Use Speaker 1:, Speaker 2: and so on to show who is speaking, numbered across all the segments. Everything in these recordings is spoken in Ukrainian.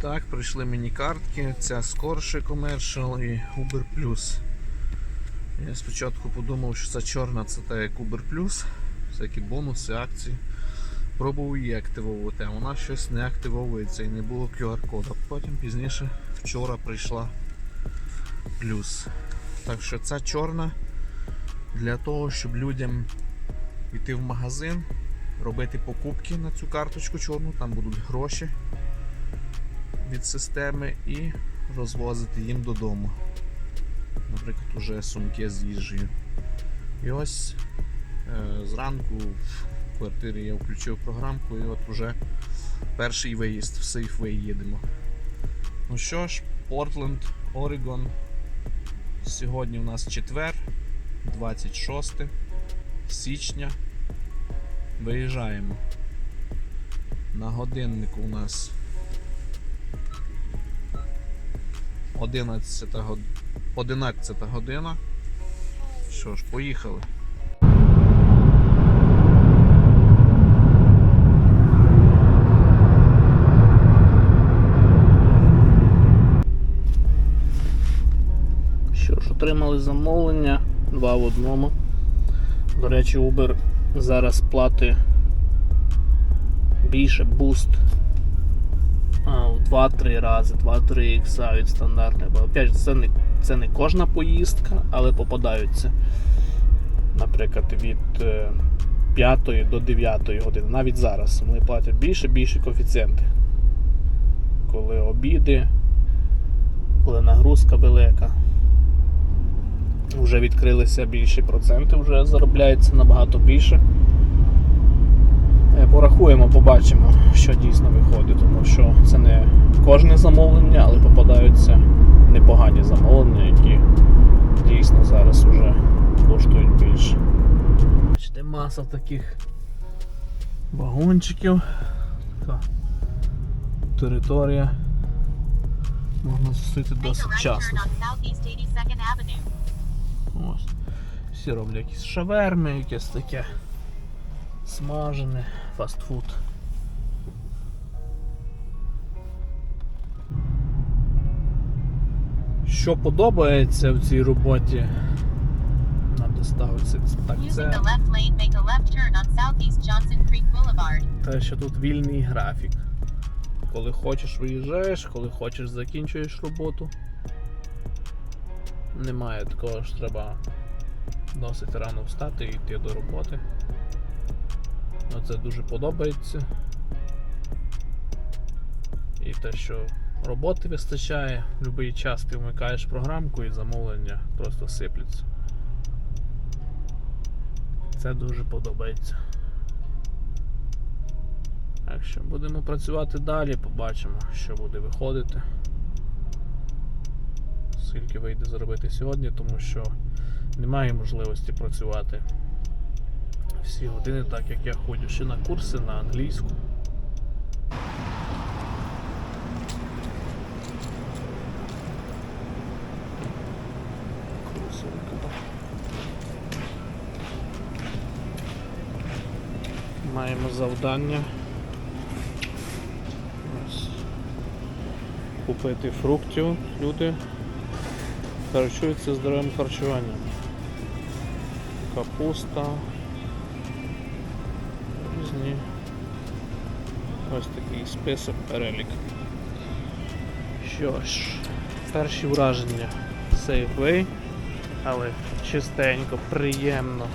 Speaker 1: Так, прийшли мені картки. Ця Скорше Commercial і Uber Plus. Я спочатку подумав, що це чорна, це та як Uber Plus, всякі бонуси, акції. Пробував її активовувати, а вона щось не активовується і не було QR-кода. Потім пізніше вчора прийшла плюс. Так що ця чорна для того, щоб людям йти в магазин, робити покупки на цю карточку чорну, там будуть гроші від системи і розвозити їм додому. Наприклад, уже сумки з їжею. І ось е, зранку в квартирі я включив програмку і от уже перший виїзд в Сейфвей їдемо. Ну що ж, Портленд, Орегон. Сьогодні у нас четвер, 26 січня. Виїжджаємо. На годиннику у нас 11 год... 11 година. Що ж, поїхали. Що ж, отримали замовлення два в одному. До речі, Uber зараз платить більше буст 2-3 рази, 2-3 ікса від стандартної. Бо опять це не, це не кожна поїздка, але попадаються. Наприклад, від е, 5 до 9 години. Навіть зараз вони платять більше більше коефіцієнти. Коли обіди, коли нагрузка велика. Вже відкрилися більші проценти, вже заробляється набагато більше. Е, Порахуємо, побачимо, що дійсно виходить, тому що це не кожне замовлення, але попадаються непогані замовлення, які дійсно зараз вже коштують більше. Бачите, маса таких вагончиків. Така територія. Можна зустріти досить
Speaker 2: right
Speaker 1: часто.
Speaker 2: turn on Southeast 82nd Avenue.
Speaker 1: Ось. Всі роблять якісь шаверми, якесь таке смажене, фастфуд. Що подобається в цій роботі на доставці, так це те, що тут вільний графік. Коли хочеш виїжджаєш, коли хочеш закінчуєш роботу. Немає такого, що треба досить рано встати і йти до роботи. Це дуже подобається. І те, що роботи вистачає, в будь-який час ти вмикаєш програмку і замовлення просто сипляться. Це дуже подобається. Так що будемо працювати далі, побачимо, що буде виходити. Скільки вийде заробити сьогодні, тому що немає можливості працювати всі години, так як я ходжу ще на курси на англійську. Маємо завдання. Ось. Купити фруктів. Люди харчуються здоровим харчуванням. Капуста. Ось такий список перелік. Що ж, перші враження Safeway, але чистенько, приємно.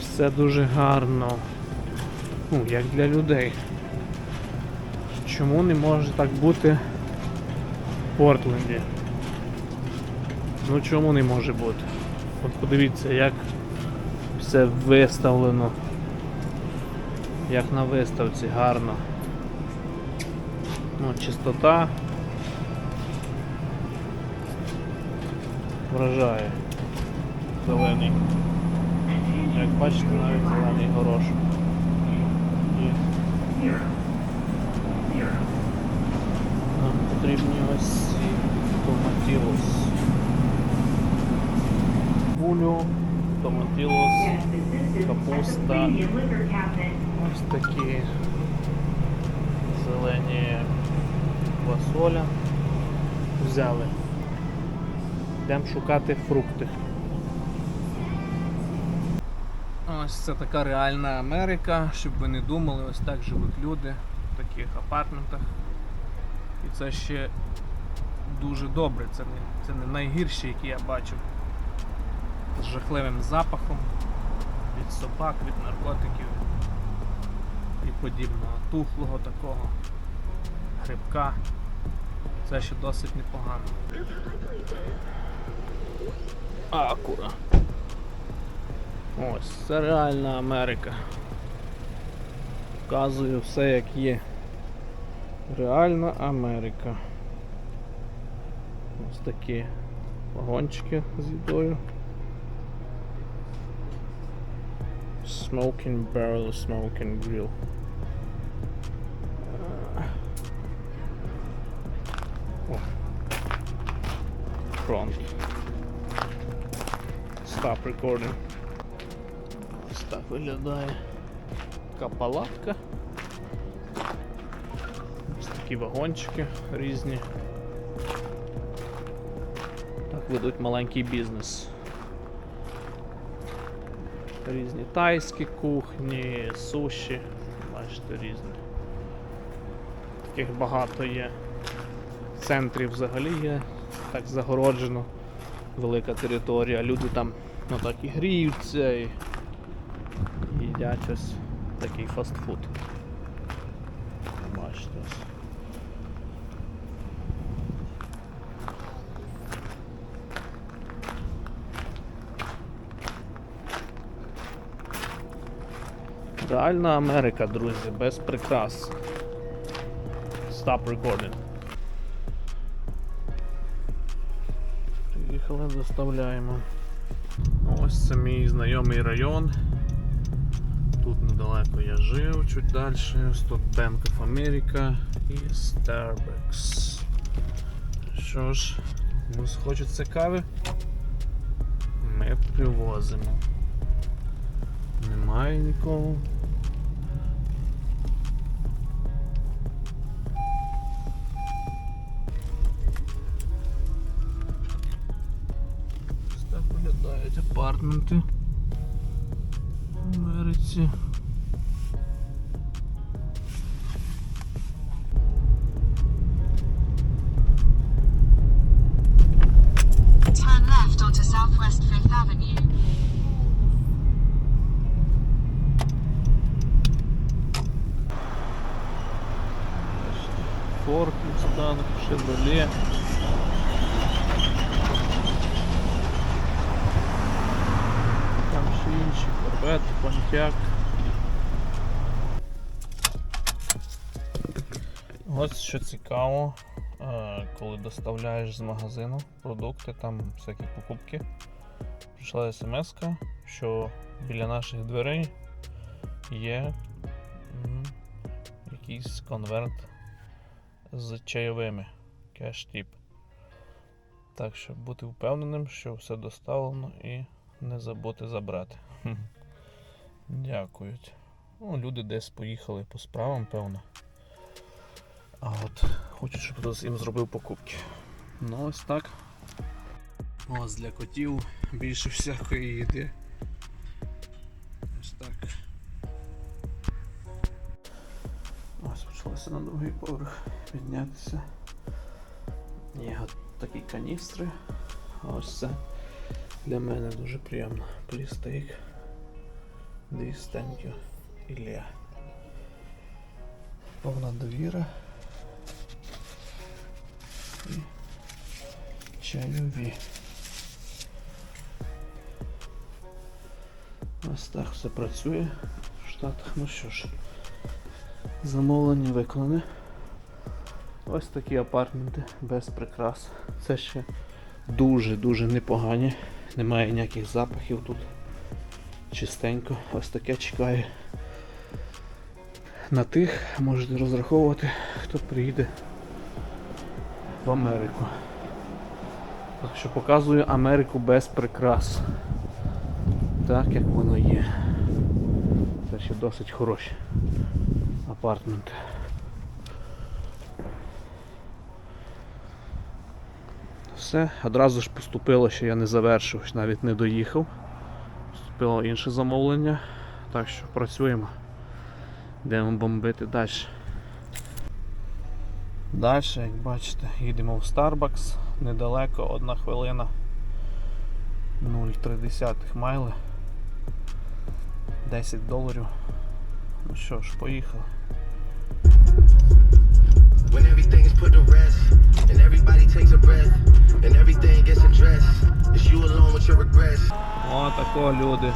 Speaker 1: Все дуже гарно. Ну, як для людей. Чому не може так бути в Портленді? Ну чому не може бути? От подивіться, як все виставлено. Як на виставці гарно. Ну, чистота вражає. Зелений. Як бачите, навіть зелений горошок. І нам потрібні ось ці томатілос. Булю, томатилос, капуста. Ось такі зелені фасоля. Взяли. Йдемо шукати фрукти. Ось це така реальна Америка, щоб ви не думали, ось так живуть люди в таких апартментах. І це ще дуже добре, це не, це не найгірше, яке я бачив. З жахливим запахом від собак, від наркотиків і подібного. Тухлого такого грибка. Це ще досить непогано. Акура. Ось, це реальна Америка. Показую все як є. Реальна Америка. Ось такі вагончики з їдою. Smoking barrel, smoking grill. О. Front. Stop recording. Ось так виглядає така палатка. Ось такі вагончики різні. Так ведуть маленький бізнес. Різні тайські кухні, суші. Бачите, різні. Таких багато є. В центрі взагалі є так загороджено велика територія. Люди там ну, так і гріються і їдять ось такий фастфуд. Бачите ось. Реальна Америка, друзі, без прикрас. Stop recording. Приїхали, доставляємо. Ось це мій знайомий район. Тут недалеко я жив, чуть далі. Ось тут Bank of America і Starbucks. Що ж, комусь хочеться кави? Ми привозимо. Немає нікого. Апартменти в Америці. Корвет, Понтяк. Ось що цікаво, е, коли доставляєш з магазину продукти, там всякі покупки. Прийшла смс, що біля наших дверей є якийсь конверт з чайовими кеш-тіп. Так що бути впевненим, що все доставлено і не забути забрати. Дякують. Ну, люди десь поїхали по справам, певно. А от хочуть, щоб хтось їм зробив покупки. Ну ось так. Ось для котів більше всякої їди. Ось так. Ось почалося на другий поверх піднятися. Є от такі каністри. Ось це для мене дуже приємно. Take this, Ілля. Повна довіра. І чайові. Ось так все працює в Штатах. Ну що ж. Замовлення виконане. Ось такі апартменти без прикрас. Це ще дуже-дуже непогані. Немає ніяких запахів тут. Чистенько. Ось таке чекає. На тих можете розраховувати, хто приїде в Америку. Так що показую Америку без прикрас. Так як воно є. Це ще досить хороші апартменти. все. Одразу ж поступило, що я не завершив, навіть не доїхав. Поступило інше замовлення. Так що працюємо. Йдемо бомбити далі. Далі, як бачите, їдемо в Starbucks. Недалеко, одна хвилина. 0,3 майли. 10 доларів. Ну що ж, поїхали.
Speaker 3: When everything is put to rest, and everybody takes a breath, and everything gets addressed, it's you alone with your regrets.
Speaker 1: О, тако люди.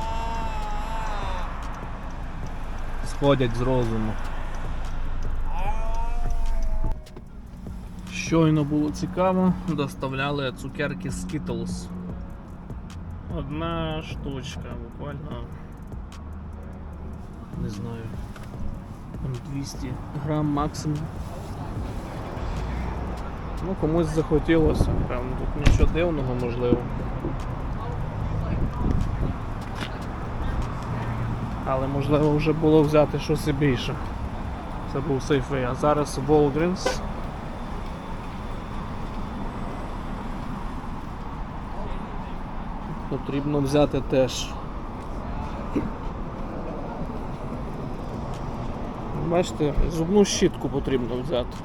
Speaker 1: Сходять з розуму. Щойно було цікаво, доставляли цукерки Skittles. Одна штучка, буквально. Не знаю. 200 грам максимум. Ну, комусь захотілося, певно, тут нічого дивного можливо. Але можливо вже було взяти щось і більше. Це був сейфей. А зараз Walgreens. Потрібно взяти теж. Бачите, зубну щітку потрібно взяти.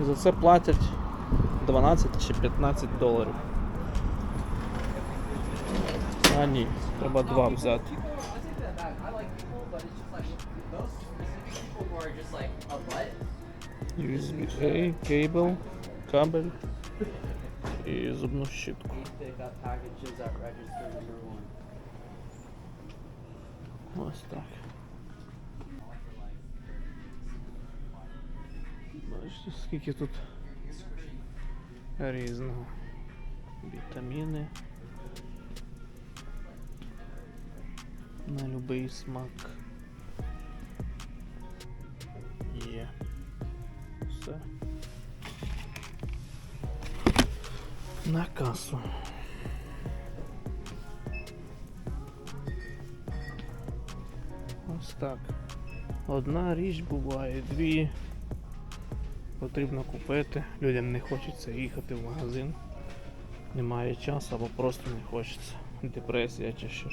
Speaker 1: І за це платять 12 чи 15 доларів. А ні, треба два взяти. USB-A, кабель, кабель і зубну щітку.
Speaker 4: They got packages that register number one.
Speaker 1: Ось так. Бачите, скільки тут різного. Вітаміни. На любий смак. Є. Все. На касу. Ось так. Одна річ буває, дві. Потрібно купити. Людям не хочеться їхати в магазин. Немає часу або просто не хочеться. Депресія чи що.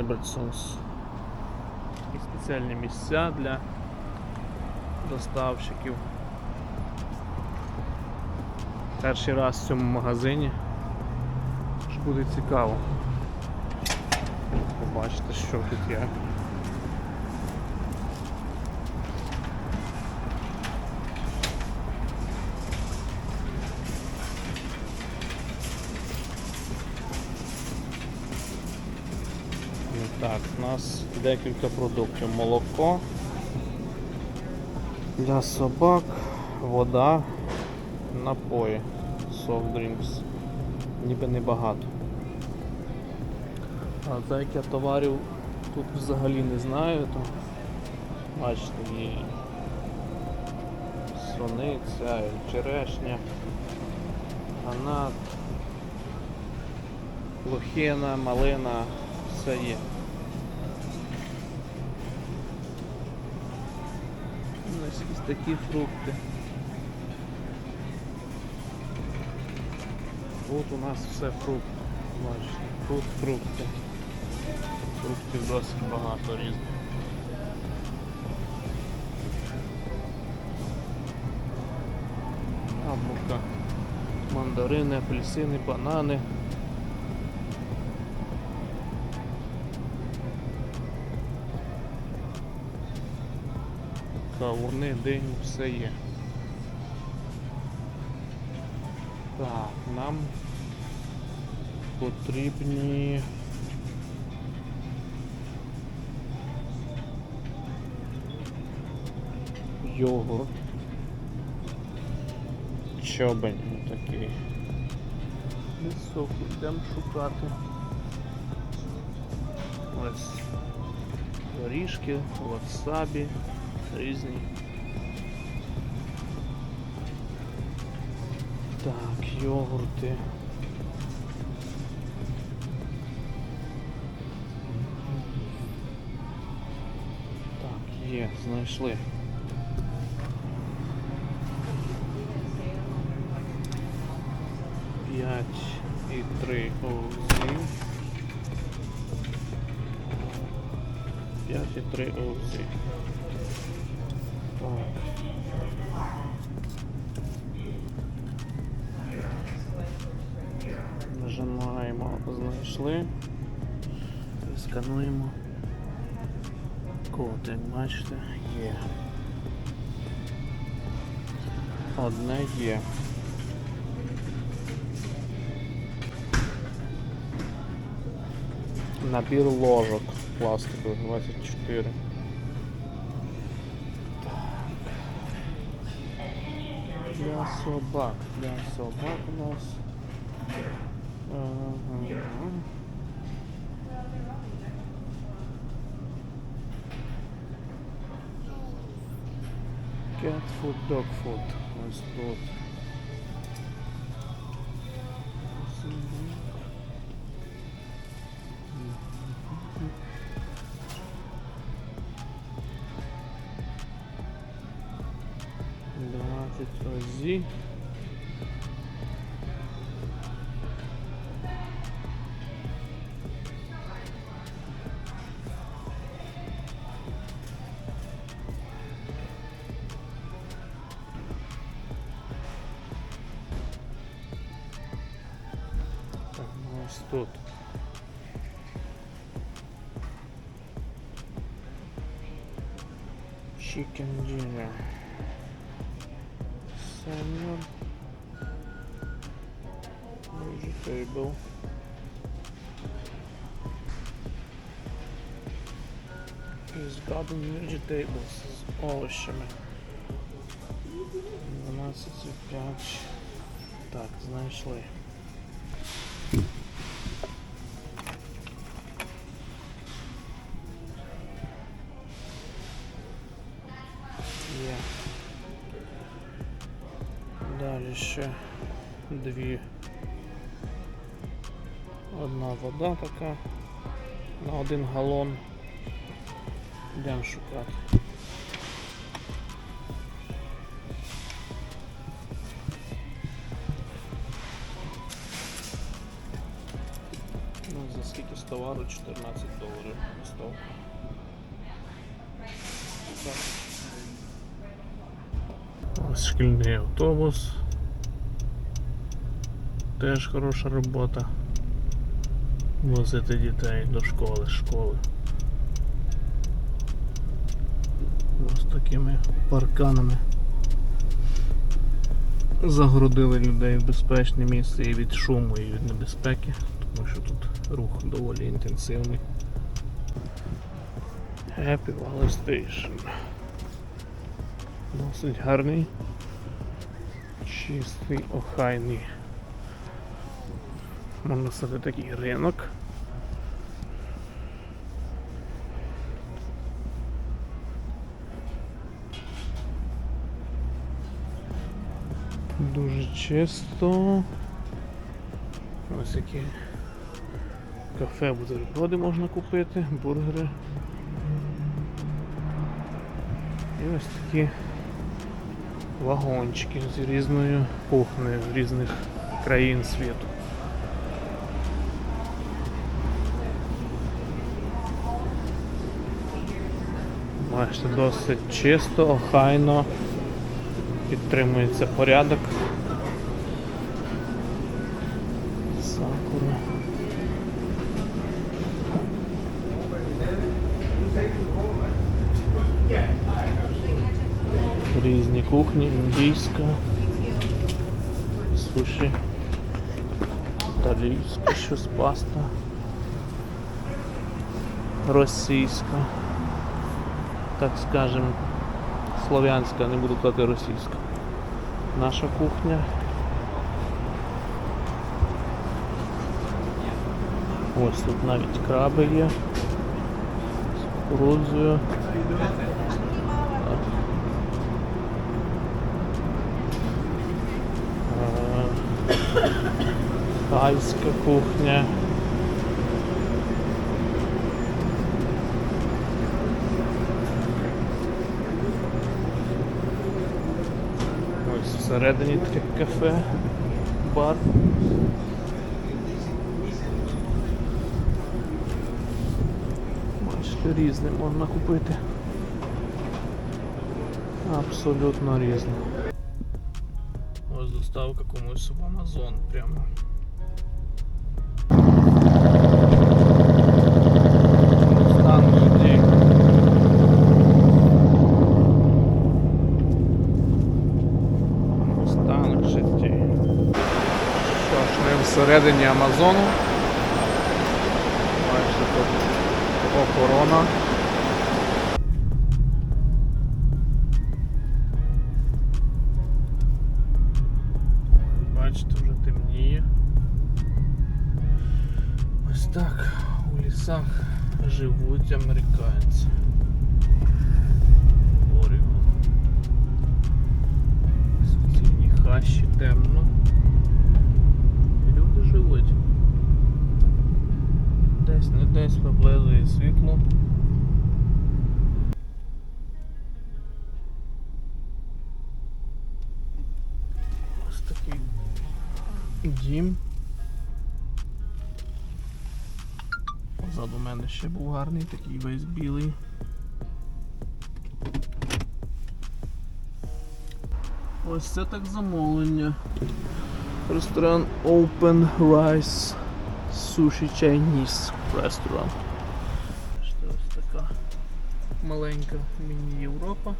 Speaker 1: Albertsons. І спеціальні місця для доставщиків. Перший раз в цьому магазині. Ж буде цікаво. Побачите, що тут є. Так, у нас декілька продуктів. Молоко для собак, вода, напої, soft drinks. Ніби небагато. А деякі товарів тут взагалі не знаю, то бачите, є суниця, і черешня, гранат, лохина, малина, все є. Такі фрукти. Тут у нас все фрукти. Бачите, тут фрукти. Фруктів досить багато різних. мука. Мандарини, апельсини, банани. Кавуни, дині, все є. Так, нам потрібні. Йогурт. Чобень такий. Лісок йдемо шукати. Ось горішки, васабі, різні. Так, йогурти. Так, є, знайшли. П'ять і три овзи. П'ять і три овзи. Так. Нажимаємо, знайшли. Скануємо. Код, як бачите, є. Одне є. Набір ложок пластикових 24. Для собак. Для собак у нас. Ага. Cat food, dog food. Ось тут. Двадцять озі. тут. Chicken dinner. Salmon. Vegetable. Із garden vegetables з овощами. 12,5. Так, знайшли. вода така на один галон. Йдемо шукати. Ну, за скільки з товару 14 доларів став. Ось шкільний автобус. Теж хороша робота. Возити дітей до школи, школи. Ось такими парканами загородили людей в безпечне місце і від шуму, і від небезпеки, тому що тут рух доволі інтенсивний. Happy Valley Station. Досить гарний, чистий, охайний. Можна сказати такий ринок. Дуже чисто. Ось які кафе бутерброди можна купити, бургери. І ось такі вагончики з різною кухнею з різних країн світу. бачите, досить чисто, охайно, підтримується порядок. Сакура. Різні кухні, індійська, суші, італійська, щось паста, російська так скажем, слов'янська, не буду казати російська. Наша кухня. Ось тут навіть краби є. З кукурудзою. Тайська кухня. Ось всередині таке кафе, бар. Бачите, різне можна купити. Абсолютно різне. Ось доставка комусь в Амазон прямо. Стан людей. Стан житті. Що ж, ми всередині Амазону. Бачите, тут охорона. Дім. Позаду мене ще був гарний, такий весь білий. Ось це так замовлення. Ресторан Open Rice Sushi Chinese Restaurant. Ось така маленька міні-Європа.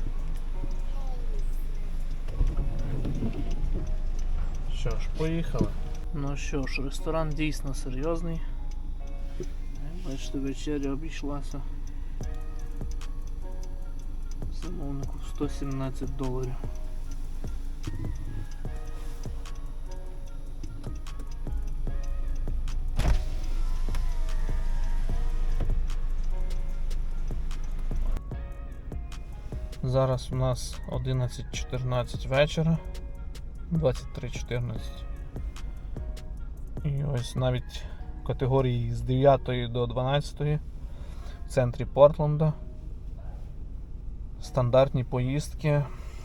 Speaker 1: Що ж, поїхали. Ну що ж, ресторан дійсно серйозний. Як Бачите, вечеря обійшлася. Замовнику 117 доларів. Зараз у нас 11.14 вечора. 23.14. І ось навіть категорії з 9 до 12 в центрі Портленда. Стандартні поїздки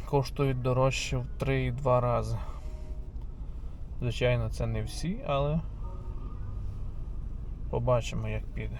Speaker 1: коштують дорожче в 3,2 рази. Звичайно, це не всі, але побачимо, як піде.